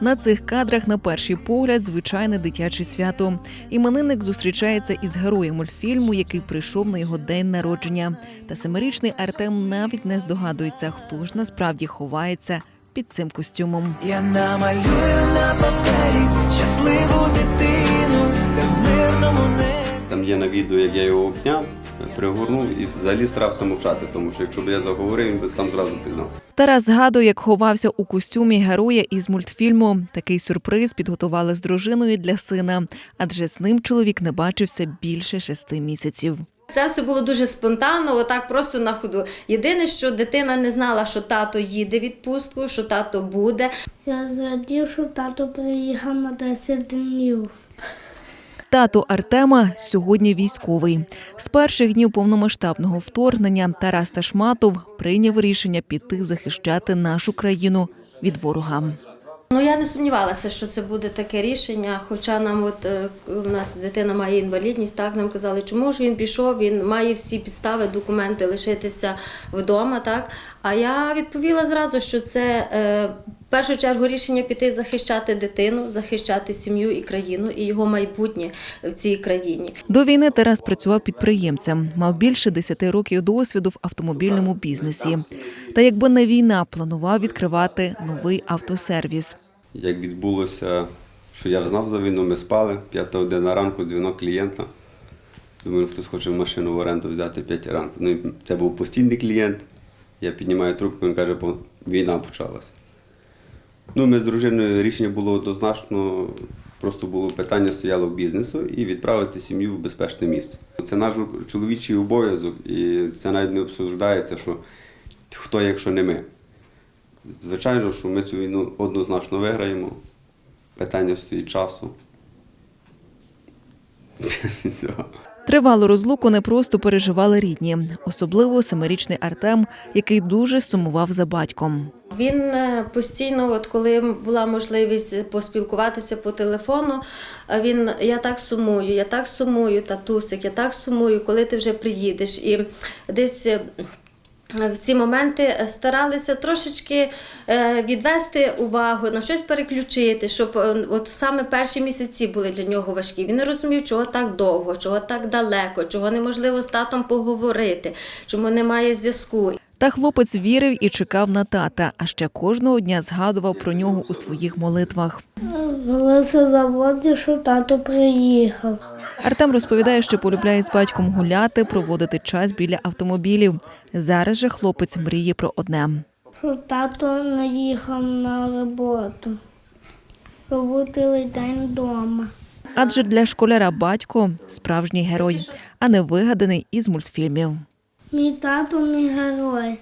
На цих кадрах, на перший погляд, звичайне дитяче свято. Іменинник зустрічається із героєм мультфільму, який прийшов на його день народження. Та семирічний Артем навіть не здогадується, хто ж насправді ховається під цим костюмом. Я намалюю на папері щасливу дитину, в мирному небі. Там є на відео, як я його обняв, пригорнув і взагалі старався мовчати, тому що якщо б я заговорив, він би сам зразу пізнав. Тарас згадує, як ховався у костюмі героя із мультфільму. Такий сюрприз підготували з дружиною для сина, адже з ним чоловік не бачився більше шести місяців. Це все було дуже спонтанно, отак просто на ходу. Єдине, що дитина не знала, що тато їде в відпустку, що тато буде. Я зрадів, що тато приїхав на 10 днів. Тато Артема сьогодні військовий. З перших днів повномасштабного вторгнення Тарас Ташматов прийняв рішення піти захищати нашу країну від ворога. Ну я не сумнівалася, що це буде таке рішення. Хоча нам, от е, у нас дитина має інвалідність, так нам казали, чому ж він пішов, він має всі підстави, документи лишитися вдома. Так а я відповіла зразу, що це е, в першу чергу рішення піти захищати дитину, захищати сім'ю і країну, і його майбутнє в цій країні. До війни Тарас працював підприємцем, мав більше 10 років досвіду в автомобільному бізнесі. Та якби не війна, планував відкривати новий автосервіс. Як відбулося, що я знав за війну, ми спали, п'ята година ранку, дзвінок клієнта. Думаю, хтось хоче машину в оренду взяти 5 ранку. Ну, це був постійний клієнт. Я піднімаю трубку, він каже, «Бо війна почалася. Ну, ми з дружиною рішення було однозначно, просто було питання стояло в бізнесу і відправити сім'ю в безпечне місце. Це наш чоловічий обов'язок, і це навіть не обсуждається, що хто, якщо не ми. Звичайно, що ми цю війну однозначно виграємо. Питання стоїть часу. Тривалу розлуку не просто переживали рідні, особливо семирічний Артем, який дуже сумував за батьком. Він е, постійно, от коли була можливість поспілкуватися по телефону, е, він я так сумую, я так сумую, татусик, я так сумую, коли ти вже приїдеш. І десь е, в ці моменти старалися трошечки е, відвести увагу, на щось переключити, щоб е, от саме перші місяці були для нього важкі. Він не розумів, чого так довго, чого так далеко, чого неможливо з татом поговорити, чому немає зв'язку. Та хлопець вірив і чекав на тата, а ще кожного дня згадував про нього у своїх молитвах. Велися заводі, що тато приїхав. Артем розповідає, що полюбляє з батьком гуляти, проводити час біля автомобілів. Зараз же хлопець мріє про одне. Що тато не їхав на роботу. Був день вдома. Адже для школяра батько справжній герой, а не вигаданий із мультфільмів. Мій тато мій герой.